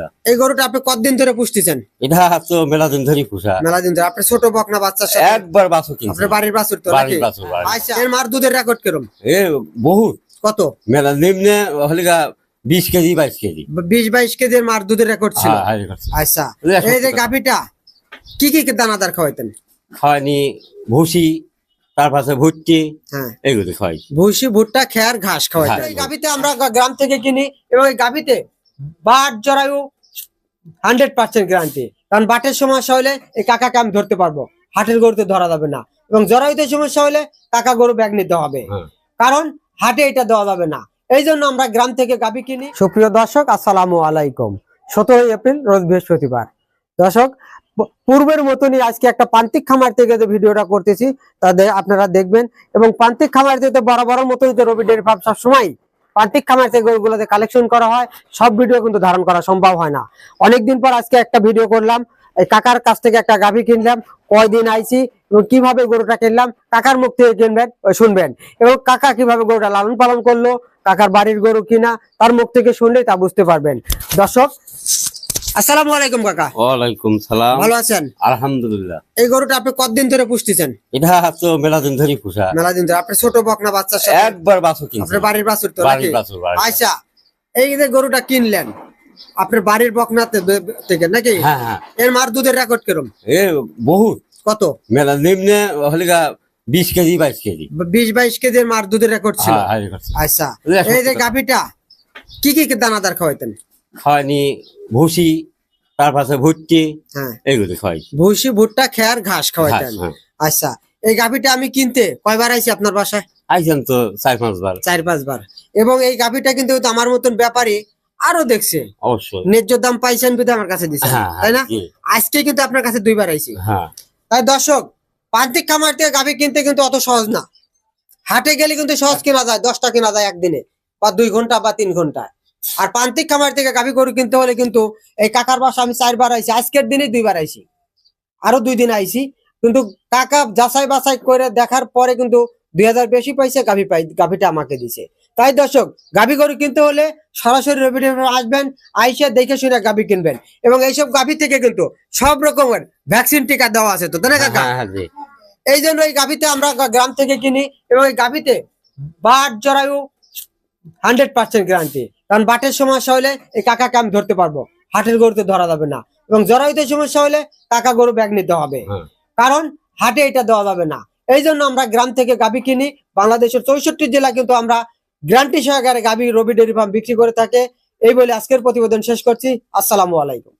আলহামদুলিল্লাহ। এই গরুটা আপনি কতদিন ধরে পুষতেছেন? এটা তো মেলা দিন ধরেই পোষা। মেলা দিন ধরে। আপনি ছোট বকনা একবার বাছুর আপনার বাড়ির বাছুর তো বাড়ির বাছুর, আচ্ছা এর মার দুধের রেকর্ড কিরম এ বহুত। কত? মেলা নিম্নে হলে বিশ কেজি বাইশ কেজি। বিশ বাইশ কেজির মার দুধের রেকর্ড ছিল। হ্যাঁ। আচ্ছা এই যে। গাভিটা কি কি দানাদার খাওয়াইতেন? খাওয়ানি ভুসি তার পাশে ভুট্টি হ্যাঁ। এগুলো খাওয়াই ভুসি ভুট্টা খেয়ার ঘাস খাওয়াইতেন। ঘাস। গাভিতে আমরা গ্রাম থেকে কিনি এবং এই গাভিতে বাট জরায়ু হান্ড্রেড পার্সেন্ট গ্যারান্টি। কারণ বাটের সমস্যা হলে এই কাকাকে আমি ধরতে পারব। হাটের গরুতে ধরা যাবে না। এবং জরায়ুতে সমস্যা হলে কাকা গরু ব্যাগ নিতে হবে। হ্যাঁ। কারণ হাটে এটা দেওয়া যাবে না। এই জন্য আমরা গ্রাম থেকে গাভি কিনি। সুপ্রিয় দর্শক আসসালামু আলাইকুম। সতেরোই এপ্রিল রোজ বৃহস্পতিবার। দর্শক পূর্বের মতনই আজকে একটা প্রান্তিক খামার থেকে যে ভিডিওটা করতেছি তাদের আপনারা দেখবেন। এবং প্রান্তিক খামার থেকে বড় বড় মতনই তো রবি ডেয়ারি ফার্ম সবসময় প্রান্তিক খামার থেকে গরুগুলোতে কালেকশন করা হয়, সব ভিডিও কিন্তু ধারণ করা সম্ভব হয় না। অনেকদিন পর আজকে একটা ভিডিও করলাম কাকার কাছ থেকে একটা গাভী কিনলাম, কয়দিন আইছি এবং কীভাবে গরুটা কিনলাম, কাকার মুখ থেকে কিনবেন শুনবেন। এবং কাকা কীভাবে গরুটা লালন পালন করল, কাকার বাড়ির গরু কিনা, তার মুখ থেকে শুনলেই তা বুঝতে পারবেন। দর্শক আসসালামু আলাইকুম কাকা। ওয়ালাইকুম সালাম। ভালো আছেন? আলহামদুলিল্লাহ। এই গরুটা আপনি কতদিন ধরে পুষতেছেন? এটা তো মেলা দিন ধরেই পোষা। মেলা দিন ধরে। আপনি ছোট বকনা একবার বাছুর কিনছে। আপনার বাড়ির বাছুর তো বাড়ির বাছুর আচ্ছা এই যে গরুটা কিনলেন আপনার বাড়ির বকনাতে থেকে নাকি? হ্যাঁ হ্যাঁ। এর মার দুধের রেকর্ড কিরম? এ বহুত। কত? মেলা নিম্নে বিশ কেজি বাইশ কেজি। বিশ বাইশ কেজির মার দুধের রেকর্ড ছিল। হ্যাঁ, আচ্ছা এই যে। গাভিটা কি কি কি দানাদার খাওয়াইতেন? খাওয়ানি ভুসি তার পাশে ভুট্টি হ্যাঁ। এগুলো খাওয়াই ভুসি ভুট্টা খেয়ার ঘাস খাওয়াইতেন ঘাস, হ্যাঁ। আচ্ছা এই গাভিটা আমি কিনতে কয়বার আইছি আপনার বাসায়? আইছেন তো চার পাঁচ বার চার পাঁচবার। এবং এই গাভিটা কিন্তু আমার মতন ব্যাপারী আরও দেখছে। অবশ্যই। ন্যায্য দাম পাইছেন বুঝে আমার কাছে দিচ্ছে হ্যাঁ, তাই না? জি। আজকে কিন্তু আপনার কাছে দুইবার আইছি। হ্যাঁ। তাই দর্শক প্রান্তিক খামার থেকে গাভি কিনতে কিন্তু অত সহজ না। হাটে গেলে কিন্তু সহজ কেনা যায় দশটা কেনা যায় একদিনে বা দুই ঘণ্টা বা তিন ঘণ্টা। আর প্রান্তিক খামার থেকে গাভি গরু কিনতে হলে কিন্তু এই কাকার বাসা আমি চারবার আইছি। আজকের দিনে দুইবার আইছি। আরও দুই দিন আইছি। কিন্তু কাকা যাচাই বাছাই করে দেখার পরে কিন্তু দুই হাজার বেশি পয়সা গাভি পাই গাভিটা আমাকে দিছে। তাই দর্শক গাভি গরু কিনতে হলে সরাসরি রবি আসবেন আইসে দেখে শুনে গাভি কিনবেন। এবং এইসব গাভি থেকে কিন্তু সব রকমের ভ্যাকসিন টিকা দেওয়া আছে তো তাই না কাকা? হ্যাঁ হ্যাঁ এই জন্য এই গাভিতে আমরা গ্রাম থেকে কিনি এবং এই গাভিতে বাট জরায়ু হান্ড্রেড পার্সেন্ট গ্যারান্টি। কারণ বাটের সমস্যা হলে এই কাকাকে আমি ধরতে পারব। হাটের গরুতে ধরা যাবে না। এবং জরায়ুতে সমস্যা হলে কাকা গরু ব্যাগ নিতে হবে। হ্যাঁ। কারণ হাটে এটা দেওয়া যাবে না। এই জন্য আমরা গ্রাম থেকে গাভী কিনি। বাংলাদেশের চৌষট্টি জেলা কিন্তু আমরা গ্রান্টি সহকারে গাভী রবি ডেরি ফার্ম বিক্রি করে থাকে। এই বলে আজকের প্রতিবেদন শেষ করছি। আসসালামু আলাইকুম।